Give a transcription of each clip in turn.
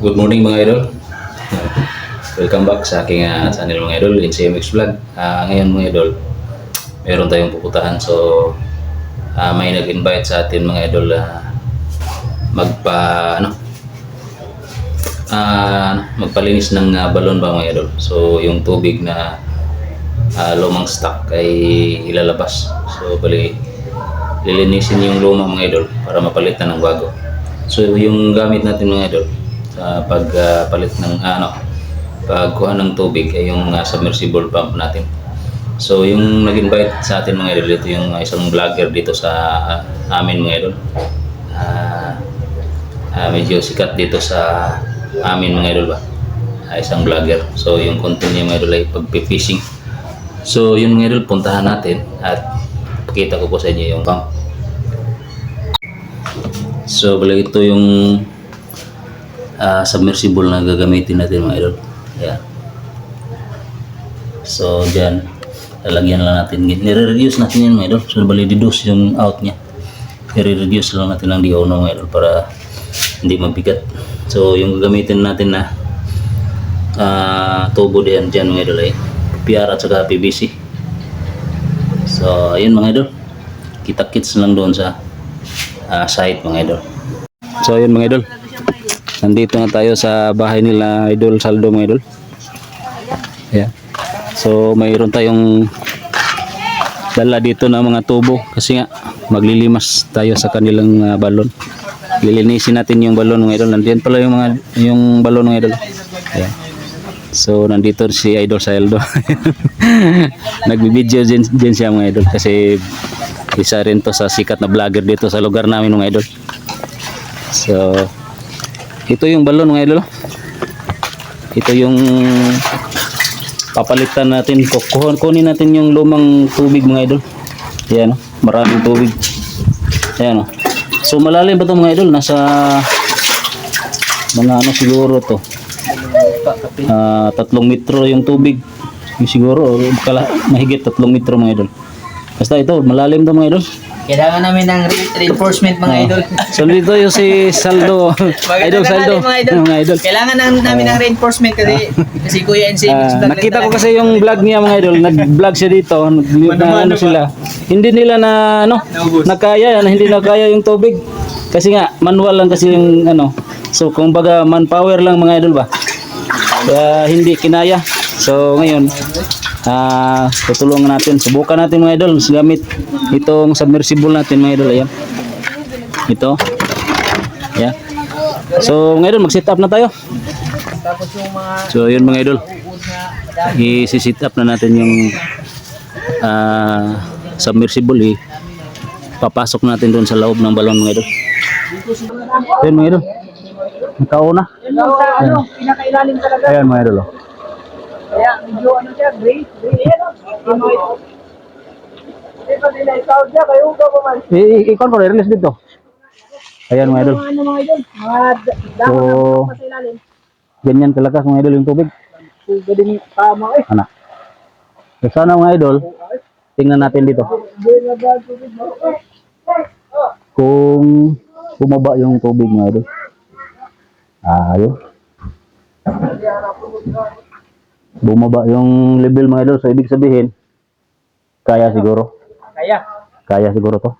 Good morning mga idol. Welcome back sa aking ah, channel mga idol, NCMX Vlog. Ah, ngayon mga idol, meron tayong pupuntahan. So, ah, may nag-invite sa atin mga idol na magpa, ano, ah, magpalinis ng ah, balon ba mga idol. So, yung tubig na ah, lumang stock ay ilalabas. So, bali, lilinisin yung luma mga idol para mapalitan ng bago. So, yung gamit natin mga idol sa pagpalit ng ano, pagkuha ng tubig ay yung ah, submersible pump natin. So, yung nag-invite sa atin mga idol, ito yung isang vlogger dito sa ah, amin mga idol. Ah, ah, medyo sikat dito sa amin mga idol ba? Ah, isang vlogger. So, yung content niya mga idol ay pag-fishing. So, yun mga idol, puntahan natin at pakita ko po sa inyo yung pump. So, bali ito yung ah, submersible na gagamitin natin mga idol. Ayan. So, dyan, lalagyan lang natin. Nire-reduce natin yan mga idol. So, bali reduce yung out niya. Nire-reduce lang natin ng DO mga idol para hindi mabigat. So, yung gagamitin natin na ah, tubo diyan dyan mga idol ay PR at saka PVC. So, ayun mga idol. Kita-kits lang doon sa ah, site mga idol. So, ayun mga idol. Nandito na tayo sa bahay nila Idol Saldo mga idol. Yeah. So, mayroon tayong dala dito na mga tubo kasi nga maglilimas tayo sa kanilang ah, balon. Lilinisin natin yung balon mga idol. Nandiyan pala yung mga yung balon mga idol. Yeah. So, nandito si Idol Saldo. Nagbibideo din, din siya mga idol kasi isa rin to sa sikat na vlogger dito sa lugar namin mga idol. So, ito yung balon mga idol. Ito yung papalitan natin. Kukuha, kunin natin yung lumang tubig mga idol. Ayan, oh, maraming tubig. Ayan, oh. So malalim ba ito mga idol? Nasa mga ano siguro to. Ah, tatlong metro yung tubig. Yung siguro, o kala, mahigit tatlong metro mga idol. Basta ito, malalim to mga idol. Kailangan namin ng re- reinforcement mga idol. So dito yung si Saldo. idol, Magandang Saldo. tanghali, mga idol. Mga idol. Kailangan ng, namin ng reinforcement kasi kasi Kuya NC. Ah, nakita ko kasi yung vlog niya mga idol, nag-vlog siya dito, nag na, ano sila. Hindi nila na ano, Naubos. nakaya, hindi nakaya yung tubig. Kasi nga manual lang kasi yung ano. So kung baga manpower lang mga idol ba. Kaya hindi kinaya. So ngayon, ah tutulungan natin, subukan natin mga idol gamit itong submersible natin mga idol ayan. Ito. Yeah. So mga idol, mag-set up na tayo. So yun mga idol. i-sit up na natin yung ah, submersible eh. Papasok natin doon sa loob ng balon mga idol. Ayan mga idol. Nakauna. talaga. Ayan mga idol. oh. Kaya medyo ano siya, gray, gray, ano, ito. Hindi pa nila ikaw dyan, kayo ka pa man. I- i- Ikon ko, release dito. Ayan mga idol. Mga ano mga idol, mga d- dahon So, ng pa sa ilalim. ganyan kalakas mga idol yung tubig. So, galing tama eh. Ana. So sana mga idol, tingnan natin dito. Na tubig? Kung bumaba yung tubig mga idol. Ah, ayun. Bumaba yung level mga idol. So ibig sabihin, kaya siguro. Kaya. Kaya siguro to.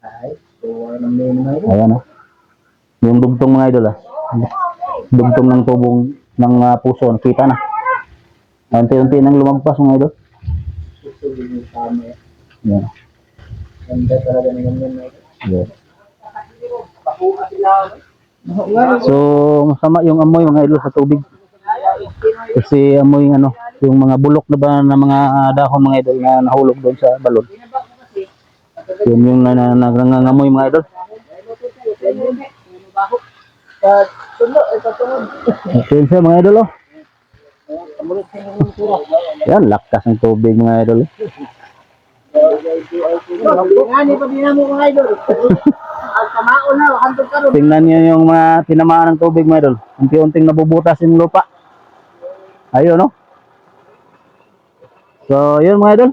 Ay, so ano mo mga idol? Ayan oh. Yung dugtong mga idol ah. Dugtong ng tubong ng ah, puso. Nakita na. Unti-unti nang lumagpas mga idol. Yan. Ganda talaga ng ganyan mga idol. Nga. So masama yung amoy mga idol sa tubig. Kasi amoy ano, yung mga bulok na ba na mga ah, dahon mga idol na nahulog doon sa balon. Yun yung na, na, nangangamoy mga idol. Sa sa. Okay siya mga idol oh. Yan, lakas ng tubig mga idol. Na. Tingnan niyo yung mga tinamaan ng tubig mga idol. Unti-unting nabubutas yung lupa. Ayun no. So, yun mga idol.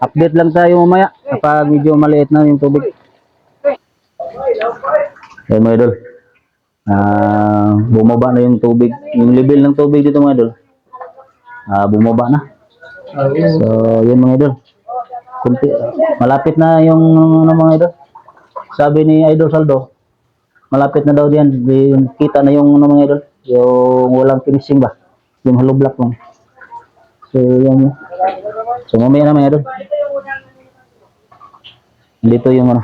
Update lang tayo mamaya kapag medyo maliit na yung tubig. Ayun mga idol. Ah, bumaba na yung tubig. Yung level ng tubig dito mga idol. Ah, bumaba na. So, yun mga idol. Kunti, malapit na yung ano, mga idol. Sabi ni Idol Saldo, malapit na daw diyan, kita na yung ano, mga idol, yung walang finishing ba? Yung hollow block lang. So, yan. So, mamaya na mga idol. Dito yung ano.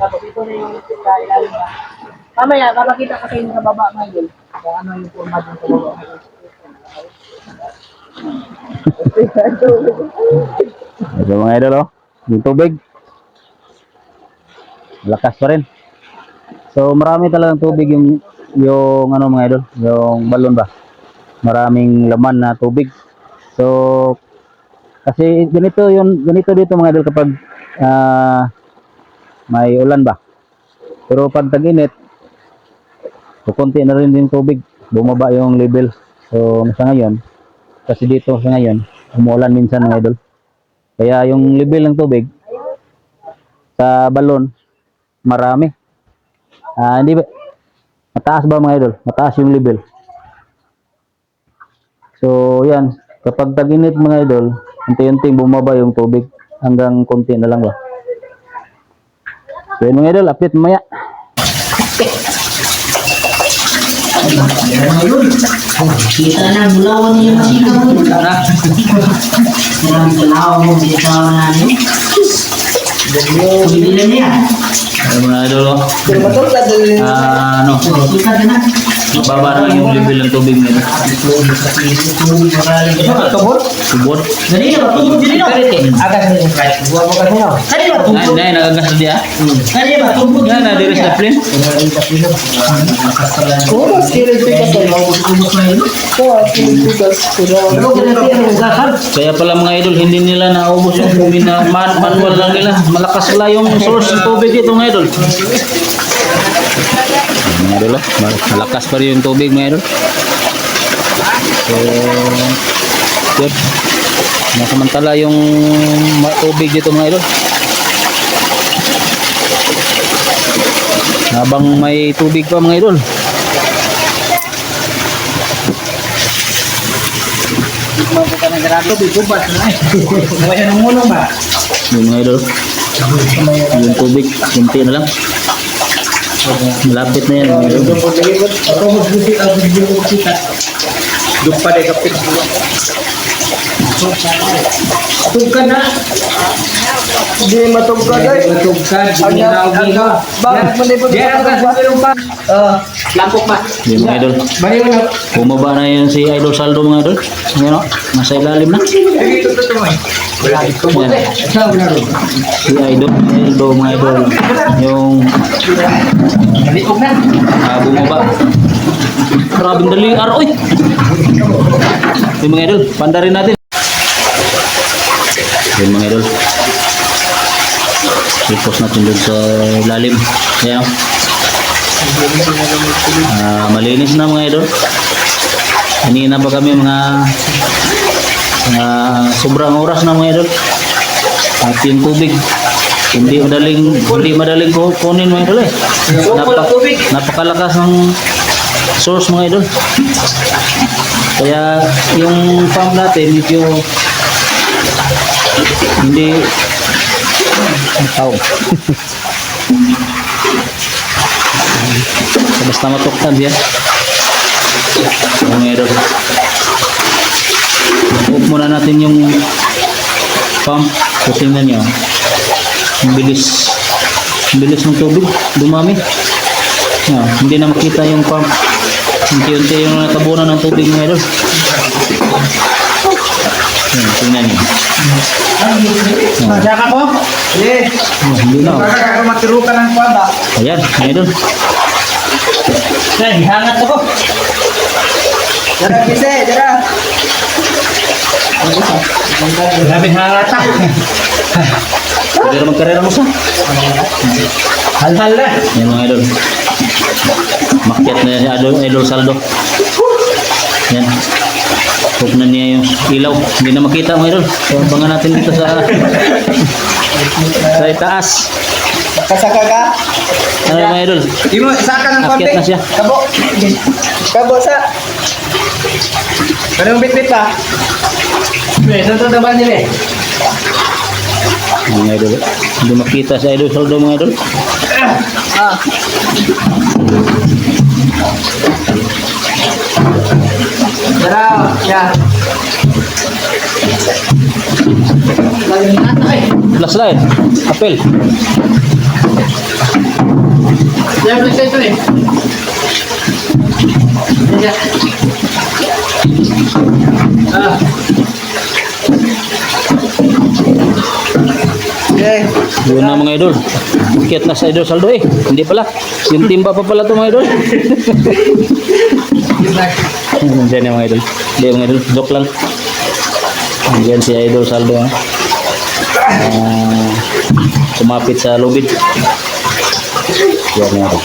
Tapos ito na yung. Mamaya, papakita ko sa inyo sa baba ngayon kung ano yung forma dun sa baba. So mga idol, oh, yung tubig. Lakas pa rin. So marami talagang tubig yung yung ano mga idol, yung balon ba. Maraming laman na tubig. So kasi ganito yun, ganito dito mga idol kapag ah, may ulan ba. Pero pag tag-init, kukunti na rin yung tubig. Bumaba yung level. So sa ngayon, kasi dito sa ngayon, umuulan minsan mga idol. Kaya yung level ng tubig sa balon, marami. Ah, hindi ba? Mataas ba mga idol? Mataas yung level. So, yan. Kapag tag-init mga idol, unti-unting bumaba yung tubig hanggang konti na lang ba. So, yun mga idol, update mamaya. Kita na, bulawan niyo masika mo. Maraming talaw mo, hindi sa mga ano. Bibili niya. Ayun mga idol. Ah, ano. Mababa na yung level ng tubig nila. Kabot? Subot. Dali na, tungkol dili na. Agad na yung price. Huwag mo kasi no. Dali ba, Nay, tungkol? nay, nagagas na diya. Dali ba, tungkol Yan, na dire sa plane. Oo, skill is because ay Oo, is because. Pero Kaya pala mga idol, hindi nila naubos yung tubig na man manual lang nila. Malakas pala yung source ng tubig dito mga idol. Mga idol. Mal- malakas pa rin yung tubig mga idol. So, yun. Nasamantala yung tubig dito mga idol. Habang may tubig pa mga idol. Ba? Yung mga idol. Yung tubig, kunti na lang. Malapit na yan mga idol. Dupa de kapit. Tugkan na. Hindi matugkan ay. Matugkan. Hindi na umiga. Bakit mo na ipagpapagpapag? Ah, lampok ba? Yung mga idol. Bumaba na yun si Idol Saldo mga idol. Yan o, nasa ilalim na. Dito to to Si Idol, Saldo mga idol. Yung ah, bumaba. Grabing dali. Aro, oy! Yung mga idol, panda rin natin. Yung mga idol. Ipos natin doon sa ilalim. Yan o. Ah, malinis na mga idol. Kanina pa kami mga mga sobrang oras na mga idol. At yung tubig, hindi madaling hindi madaling ku- kunin mga idol eh. Napa, napakalakas ng source mga idol. Kaya yung pump natin medyo hindi tao. Basta matuktan siya. Yung meron. Off muna natin yung pump. So, tingnan nyo. Ang bilis. Ang bilis ng tubig. Dumami. Yan, hindi na makita yung pump. Unti-unti yung natabunan ng tubig ng meron. Yan, tingnan nyo. Masaka ko? Eh, Oh, hindi na. baka matirukan ng kwada. Ayan, meron. Eh, hangat ako. Dara, kise, dara. Grabe hangat ako. Pero magkarera mo sa. Hal-hal na. Yan mga idol. Makyat na si Idol, Idol Saldo. Yan. Hook na niya yung ilaw. Hindi na makita mga idol. So, abangan natin dito sa sa itaas. Kasaka ka? Ano mga idol? Di mo, saka ng konti. Akyat na siya. Kabo. Kabo sa. Anong bit-bit pa? To naman nila eh? Mga idol. Hindi makita si idol saldo mga idol. Ah. Tara, ya. Last line. Apel. Ya, bisa itu nih. Ya. Ah. Okay. Yun na mga idol. Akyat na si idol saldo eh. Hindi pala. Yung timba pa pala to mga idol. Diyan yung mga idol. Hindi mga idol. Joke lang. Diyan si idol saldo ha. Ah, kumapit sa lubid. Yan mga idol.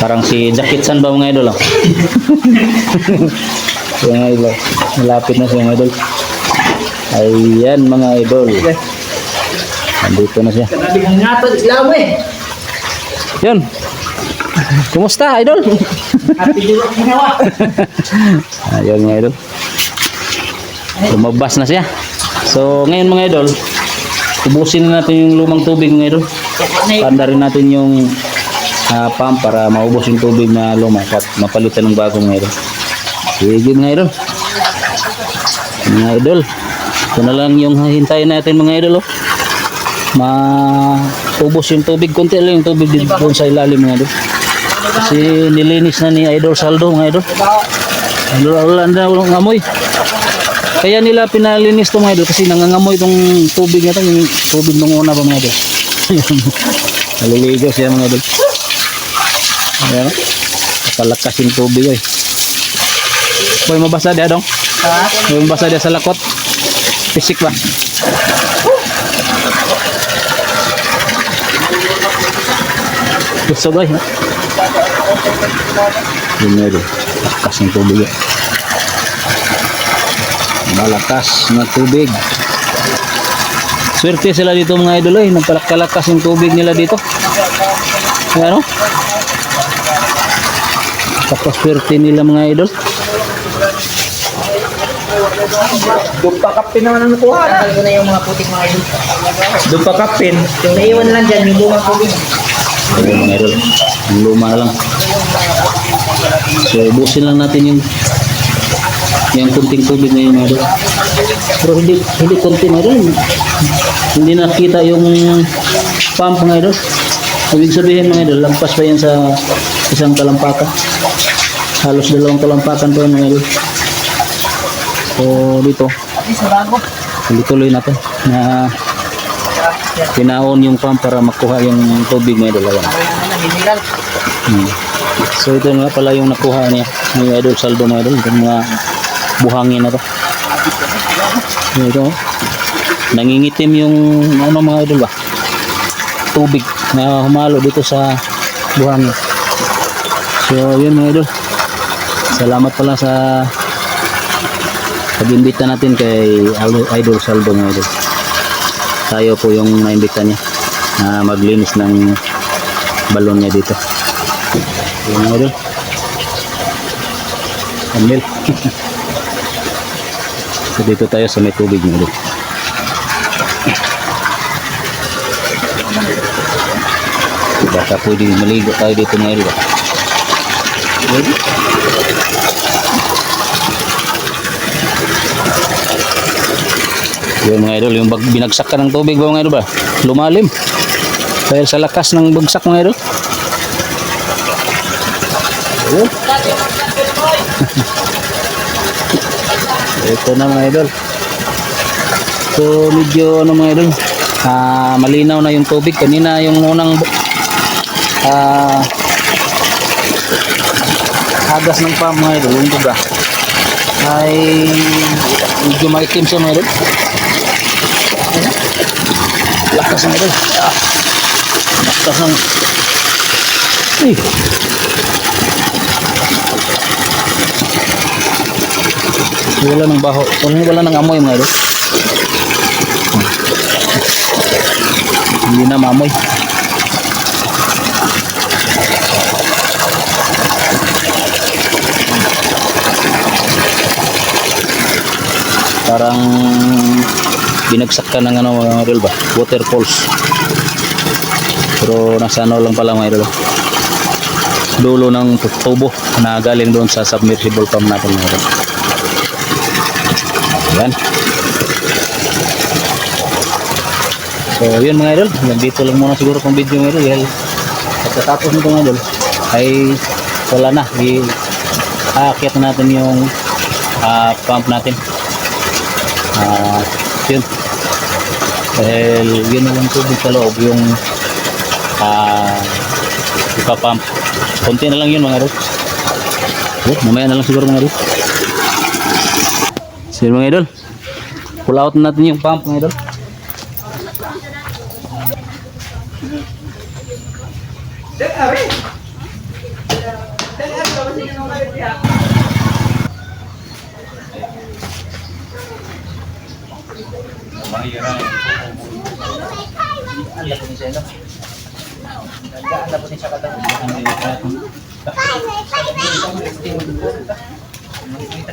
Parang si Jackie Chan ba mga idol ah? Yan mga idol. Malapit na siya mga idol. Ayan mga idol. Nandito na siya. Yun. Kumusta, idol? Ayun mga idol. Lumabas na siya. So, ngayon mga idol, ubusin na natin yung lumang tubig mga idol. Panda rin natin yung ah, pump para maubos yung tubig na luma at mapalitan ng bagong mga idol. Sige mga idol. Mga idol. Ito na lang yung hintayin natin mga idol. Oh. Maubos yung tubig. Kunti lang yung tubig dito sa ilalim mga idol. Kasi nilinis na ni Idol Saldo mga idol. Idol, wala na walang amoy. Kaya nila pinalinis to mga idol kasi nangangamoy itong tubig na yung tubig nung una pa mga idol. Naliligo siya mga idol. Ayan. Kapalakas yung tubig oy. Boy, mabasa dia dong. Ha? Boy, mabasa dia sa lakot. Pisik ba? Gusto guys. Yun na rin. Lakas ng tubig. Malakas na tubig. Swerte sila dito mga idol eh. Nagpalakas yung tubig nila dito. Ano? Tapos swerte nila mga idol. Doon pa kapin naman ang nakuha. Tanggal ko na yung mga putik mga idol. Doon pa kapin. Yung naiwan lang dyan, yung lumang tubig. Ayun mga idol. Yung luma na lang. So, ubusin lang natin yung yung kunting tubig na yun mga idol. Pero hindi, hindi kunti mga idol. Hindi nakita yung pump mga idol. Ibig sabihin mga idol, lampas pa yan sa isang talampakan. Halos dalawang talampakan pa yan mga idol. So, dito, tuloy-tuloy natin na pinaon yung pump para makuha yung tubig mga idol. Hmm. So ito nga pala yung nakuha niya ni Idol Saldo mga idol, itong mga buhangin na to. Ito, oh. nangingitim yung ano mga idol ba? Tubig na humalo dito sa buhangin. So yun mga idol. Salamat pala sa pag-imbita natin kay Idol Saldo mga idol. Tayo po yung naimbita niya na maglinis ng balon niya dito. Yung mga idol. Kamil. so dito tayo sa may tubig mga idol. Baka pwede maligo tayo dito mga idol. Pwede? Yun mga idol, yung bag, binagsak ka ng tubig ba mga idol ba? Lumalim. Dahil sa lakas ng bagsak mga idol. Ito na mga idol. So medyo ano mga idol, ah, malinaw na yung tubig. Kanina yung unang ah, hagas ng pam mga idol, yung buga ay medyo maitim siya mga idol. Lakas ang idol. Lakas ang... Ay! Wala ng baho. Wala ng amoy mga idol. Hindi na mamoy. Parang binagsak ka ng ano mga idol ba? Waterfalls. Pero nasa ano lang pala mga idol. Dulo ng tubo na galing doon sa submersible pump natin mga idol. Yan so yun mga idol. Nandito lang muna siguro pang video mga idol dahil pagkatapos nito mga idol ay wala na. I aakyat na natin yung ah, pump natin. Ah yun dahil yun na lang tubig sa loob yung ah ipapump. Konti na lang yun mga idol oh, mamaya na lang siguro mga so yun, mga idol. Pull out na natin yung pump mga idol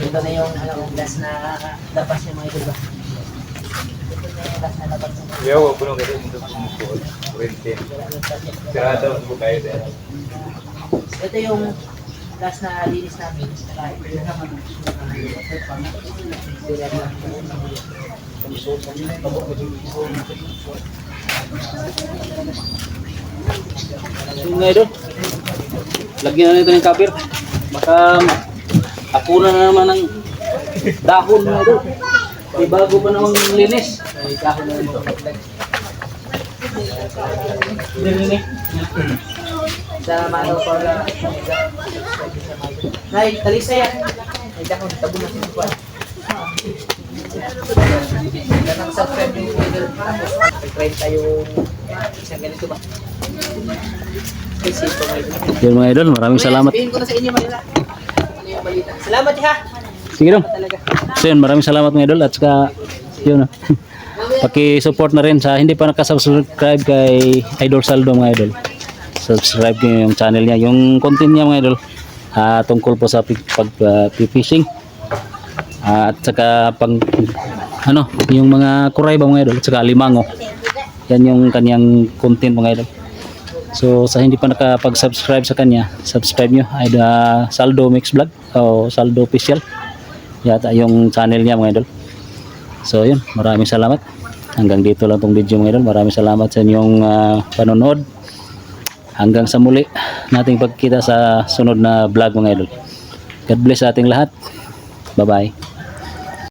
Ito na yung ano, gas na labas yung mga idol ba? Ito na yung gas na labas yung mga Yo, puno kasi dito sumukol. Kurente. Sirado po tayo din. Ito yung gas na linis namin. So idol, lagyan na nito ng kapir. Baka apunan na naman ng dahon mga idol. May bago pa namang linis. Ay dahon na nito. Linis. Sa mano ko lang. Nay, talisa yan. Ay, dahon, tabo na siya pa. Ganang subscribe yung idol. Tapos, mag-try tayo isang ganito ba? Ito mga idol. Maraming salamat. Ano? Salamat, ha! Sige dong. So yun, maraming salamat mga idol at saka yun ah. Paki-support na rin sa hindi pa nakasubscribe kay Idol Saldo mga idol. Subscribe niyo yung channel niya, yung content niya mga idol. ah, tungkol po sa pig- pag ah, fishing at saka pang ano, yung mga kuray ba mga idol at saka limango. Yan yung kanyang content mga idol. So sa hindi pa nakapag-subscribe sa kanya, subscribe nyo. Ay uh, Saldo Mix Vlog o Saldo Official. Yata yung channel niya mga idol. So yun, maraming salamat. Hanggang dito lang tong video mga idol. Maraming salamat sa inyong ah, panonood. Hanggang sa muli nating pagkita sa sunod na vlog mga idol. God bless sa ating lahat. Bye-bye.